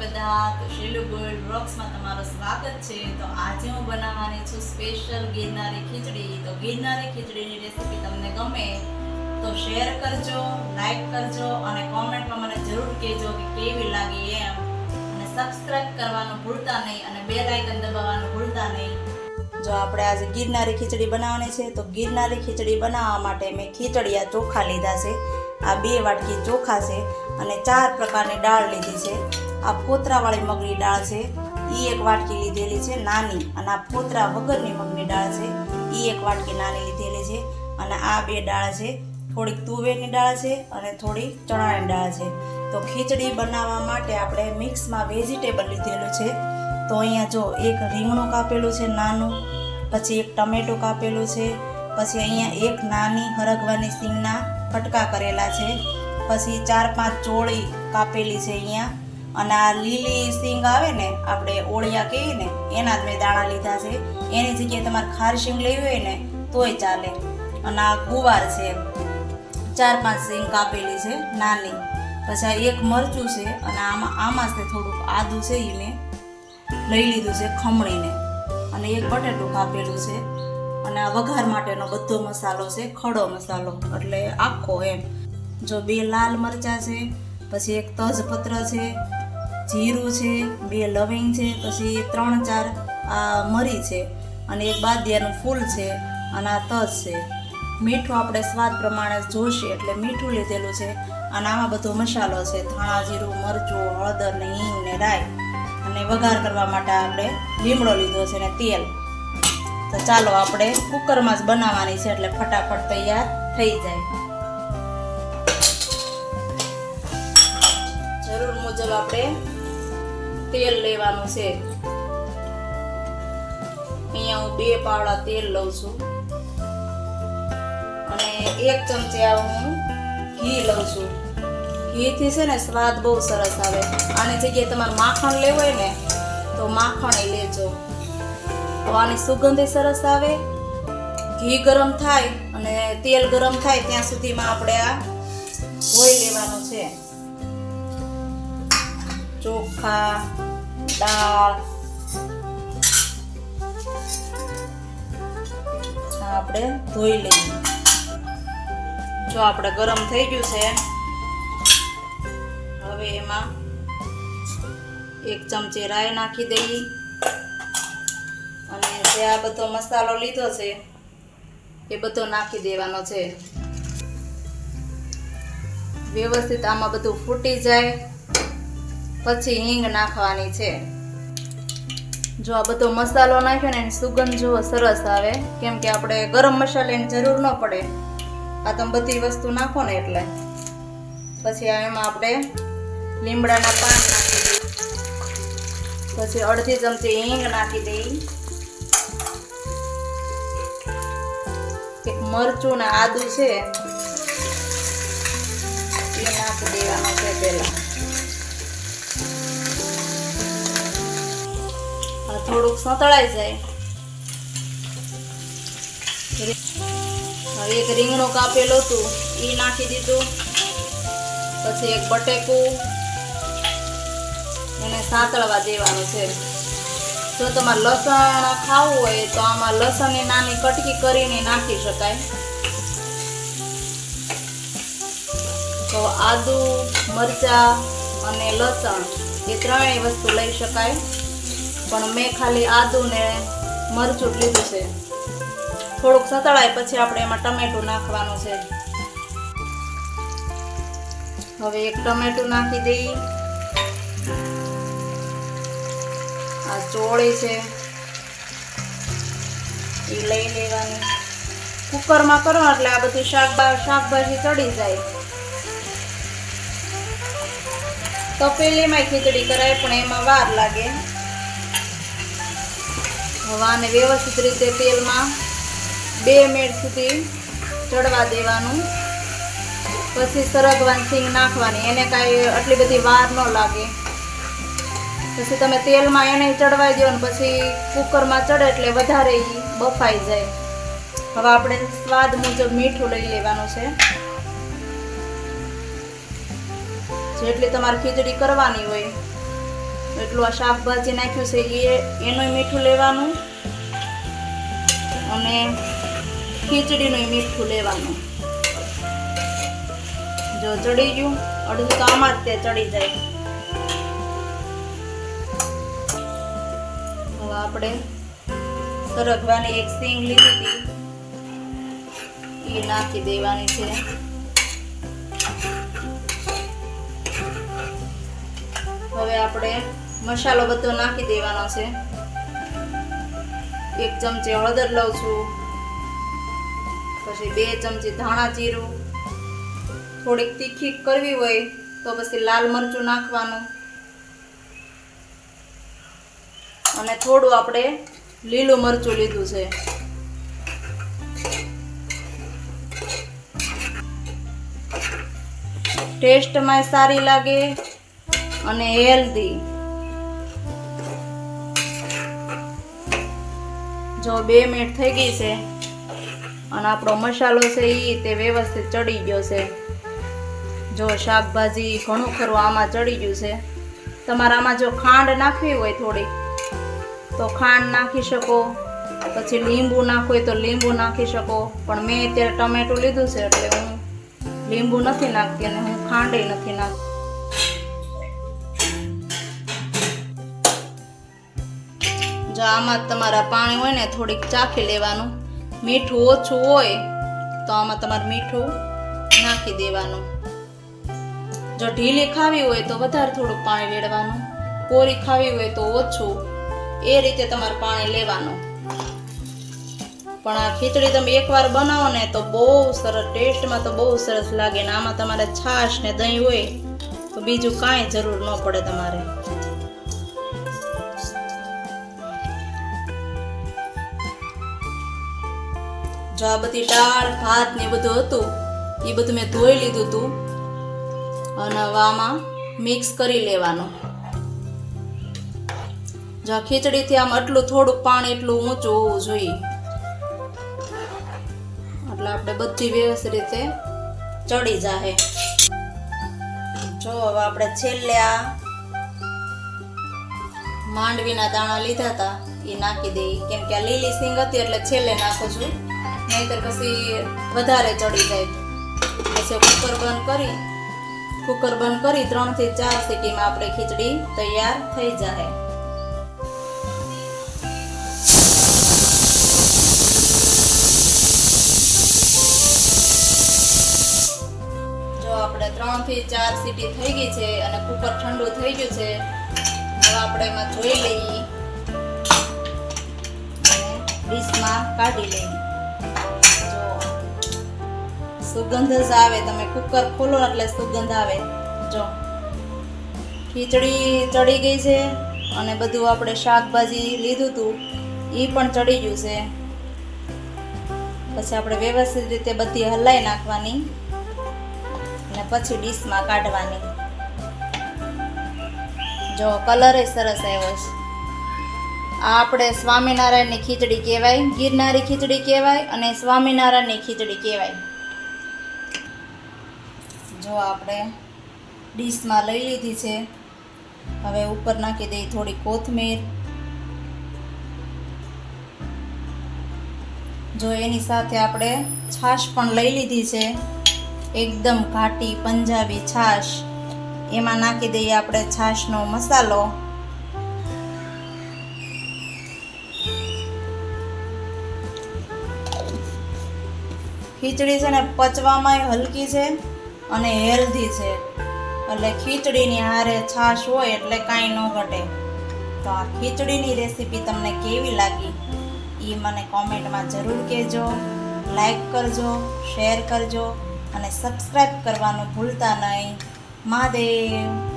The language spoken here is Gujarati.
બધા? તો ગોલ્ડ બ્લોગ્સમાં તમારું સ્વાગત છે. તો આજે હું બનાવવાની છું સ્પેશિયલ ગિરનારી ખીચડી. તો ગિરનારી ખીચડીની રેસીપી તમને ગમે તો શેર કરજો લાઈક કરજો અને કોમેન્ટમાં મને જરૂર કહેજો કે કેવી લાગી એમ. અને સબસ્ક્રાઇબ કરવાનું ભૂલતા નહીં અને બે લાઇકન દબાવવાનું ભૂલતા નહીં. જો આપણે આજે ગિરનારી ખીચડી બનાવવાની છે, તો ગિરનારી ખીચડી બનાવવા માટે મેં ખીચડીયા ચોખા લીધા છે. આ બે વાટકી ચોખા છે અને ચાર પ્રકારની દાળ લીધી છે. આ ફોતરાવાળી મગની દાળ છે. એ એક વાટકી લીધેલી છે નાની અને આ ફોતરા વગરની મગની દાળ છે. એ એક વાટકી નાની લીધેલી છે અને આ બે દાળ છે. થોડીક તુવેરની દાળ છે અને થોડી ચણાની દાળ છે. તો ખીચડી બનાવવા માટે આપણે મિક્સમાં વેજીટેબલ લીધેલું છે. તો અહીંયા જો એક રીંગણું કાપેલું છે નાનું, પછી એક ટમેટું કાપેલું છે પછી અહીંયા એક નાની હરગવાની સિંગના ફટકા કરેલા છે. પછી ચાર પાંચ ચોળી કાપેલી છે અહીંયા. અને આ લીલી સિંગ આવે ને, આપણે ઓળિયા કહીએ ને, એના જ મેં દાણા લીધા છે. એની જગ્યાએ તમારે ખારી સિંગ લેવી હોય ને, તોય ચાલે. અને આ ગુવાર છે. ચાર પાંચ સિંગ કાપેલી છે, નાની. પછી આ એક મરચું છે, અને આમાં આમાં છે થોડુંક આદું છે એ મેં લઈ લીધું છે ખમણીને. અને એક બટેટું કાપેલું છે. અને આ વઘાર માટેનો બધો મસાલો છે, ખડો મસાલો, એટલે આખો એમ. જો બે લાલ મરચાં છે, પછી એક તજપત્ર છે, જીરું છે, બે લવિંગ છે, પછી ત્રણ ચાર, આ મરી છે, અને એક બાદિયાનું ફૂલ છે, અને આ તજ છે. મીઠું આપણે સ્વાદ પ્રમાણે જોશે, એટલે મીઠું લીધેલું છે, અને આમાં બધો મસાલો છે, ધાણા, જીરું, મરચું, હળદર ને હિંગ ને રાઈ. અને વઘાર કરવા માટે આપણે લીમડો લીધો છે ને તેલ. તો ચાલો આપણે કુકરમાં જ બનાવવાની છે એટલે ફટાફટ તૈયાર થઈ જાય. જરૂર મુજબ આપણે તેલ લેવાનું છે. અહીંયા હું બે પાવડા તેલ લઉં છું. અને એક ચમચી હું ઘી લઉં છું. ઘીથી છે ને સ્વાદ બહુ સરસ આવે. આની જગ્યાએ તમારે માખણ લેવું હોય ને, તો માખણ લેજો. તો આની સુગંધ સરસ આવે. ઘી ગરમ થાય અને તેલ ગરમ થાય ત્યાં સુધીમાં આપણે આ ધોઈ લેવાનું છે. ચોખા, દાળ આપણે ધોઈ લઈએ. જો આપણે ગરમ થઈ ગયું છે, હવે એમાં એક ચમચી રાઈ નાખી દઈએ. અને જે આ બધો મસાલો લીધો છે, એ બધો નાખી દેવાનો છે. વ્યવસ્થિત આમાં બધું ફૂટી જાય, પછી હિંગ નાખવાની છે. જો આ બધો મસાલો નાખ્યો ને એની સુગંધ જુઓ સરસ આવે, કેમ કે આપણે ગરમ મસાલાની જરૂર ન પડે. આ તમે બધી વસ્તુ નાખો ને એટલે. પછી એમાં આપણે લીમડાના પાન નાખી દઈએ. પછી અડધી ચમચી હિંગ નાખી દઈએ. મરચું ને આદુ છે, એ નાખી દેવાનું છે પહેલાં. થોડુંક સંતળાઈ જાય. હવે એક રીંગણું કાપેલું હતું એ નાખી દીધું. પછી એક બટેકું. એને સાતળવા દેવાનું છે. જો તમારે લસણ ખાવું હોય તો આમાં લસણની નાની કટકી કરીને નાખી શકાય. તો આદુ, મરચા અને લસણ એ ત્રણેય વસ્તુ લઈ શકાય. પણ મેં ખાલી આદુ ને મરચું લીધું છે. થોડુંક સતળાય પછી આપણે એમાં ટમેટું નાખવાનું છે. હવે એક ટમેટું નાખી દઈએ. ચોળી છે. એ લઈ લેવાની. કુકરમાં કરો એટલે આ બધું શાકભા શાકભાજી ચડી જાય. તપેલીમાં ખીચડી કરાય, પણ એમાં વાર લાગે. હવાને વ્યવસ્થિત રીતે તેલમાં બે મિનિટ સુધી ચડવા દેવાનું. પછી સરગવાન સિંગ નાખવાની. એને કાંઈ આટલી બધી વાર ન લાગે. પછી તમે તેલમાં એને ચડવાઈ દો ને પછી કુકરમાં ચડે એટલે વધારે એ બફાઈ જાય. હવે આપણે સ્વાદ મુજબ મીઠું લઈ લેવાનું છે. જેટલી તમારે ખીચડી કરવાની હોય, એટલું આ શાકભાજી નાખ્યું છે, એ એનું મીઠું લેવાનું અને ખીચડીનું મીઠું લેવાનું. જો ચડી ગયું, અડધું તો આમાં જ તે ચડી જાય. આપણે સરગવાની એક સિંગ લીધી હતી. એ નાખી દેવાની છે. હવે આપણે મસાલો બધો નાખી દેવાનો છે. એક ચમચી હળદર લઉં છું. પછી બે ચમચી ધાણા જીરું. થોડીક તીખી કરવી હોય તો પછી લાલ મરચું નાખવાનું. અને થોડું આપણે લીલું મરચું લીધું છે. ટેસ્ટમાં સારી લાગે અને હેલ્ધી. જો બે મિનિટ થઈ ગઈ છે અને આપણો મસાલો છે એ તે વ્યવસ્થિત ચડી ગયો છે. જો શાકભાજી ઘણું ખરું આમાં ચડી ગયું છે. તમારામાં જો ખાંડ નાખવી હોય થોડીક તો ખાંડ નાખી શકો, પછી લીંબુ નાખવું તો લીંબુ નાખી શકો. પણ મેં અત્યારે ટમેટું લીધું છે એટલે હું લીંબુ નથી નાખતી અને હું ખાંડે નથી નાખતી. જો આમાં તમારા પાણી હોય ને થોડીક ચાખી લેવાનું. મીઠું ઓછું હોય તો આમાં તમારે મીઠું નાખી દેવાનું. જો ઢીલી ખાવી હોય તો વધારે થોડુંક પાણી રેડવાનું. કોરી ખાવી હોય તો ઓછું. એ રીતે તમારે પાણી લેવાનું. પણ આ ખીચડી તમે એકવાર બનાવો ને તો બહુ સરસ ટેસ્ટમાં તો બહુ સરસ લાગે ને આમાં તમારે છાશ ને દહીં હોય તો બીજું કાંઈ જરૂર ન પડે તમારે. જો આ બધી દાળ, ભાત ને બધું હતું, એ બધું મેં ધોઈ લીધું હતું. અને હવે મિક્સ કરી લેવાનું. જો આ ખીચડીથી આમ આટલું થોડુંક પાણી એટલું ઊંચું હોવું જોઈએ. એટલે આપણે બધી વ્યવસ્થિત રીતે ચડી જાહે. જો હવે આપણે છેલ્લે આ માંડવીના દાણા લીધા હતા, એ નાખી દઈ કેમ કે આ લીલી સિંગ હતી એટલે છેલ્લે નાખું છું. નહીતર પછી વધારે ચડી જાય. પછી કુકર બંધ કરી કુકર બંધ કરી ત્રણથી ચાર સીટીમાં આપણે ખીચડી તૈયાર થઈ જાય ત્રણથી ચાર સીટી થઈ ગઈ છે અને કુકર ઠંડુ થઈ ગયું છે. હવે આપણે એમાં જોઈ લઈએ. અને ડીશમાં કાઢી લઈએ. જો, સુગંધ જ આવે. તમે કુકર ખોલો એટલે સુગંધ આવે. જો, ખીચડી ચડી ગઈ છે અને બધું આપણે શાકભાજી લીધું હતું. એ પણ ચડી ગયું છે. પછી આપણે વ્યવસ્થિત રીતે બધી હલાઈ નાખવાની. પછી ડીશમાં કાઢવાની. જો કલર સરસ આવ્યો છે. આ આપણે સ્વામિનારાયણની ખીચડી કહેવાય, ગિરનારી ખીચડી કહેવાય અને સ્વામિનારાયણની ખીચડી કહેવાય. જો આપણે ડીશમાં લઈ લીધી છે. હવે ઉપર નાખી દઈ થોડી કોથમીર. જો એની સાથે આપણે છાશ પણ લઈ લીધી છે. એકદમ ઘાટી પંજાબી છાશ. એમાં નાખી દઈએ આપણે છાશનો મસાલો. ખીચડી છે ને પચવામાં હલકી છે અને હેલ્ધી છે. એટલે ખીચડીની હારે છાશ હોય એટલે કાંઈ ન ઘટે. તો આ ખીચડીની રેસીપી તમને કેવી લાગી? એ મને કોમેન્ટમાં જરૂર કહેજો. લાઈક કરજો શેર કરજો. અને સબસ્ક્રાઈબ કરવાનું ભૂલતા નહીં. મહાદેવ.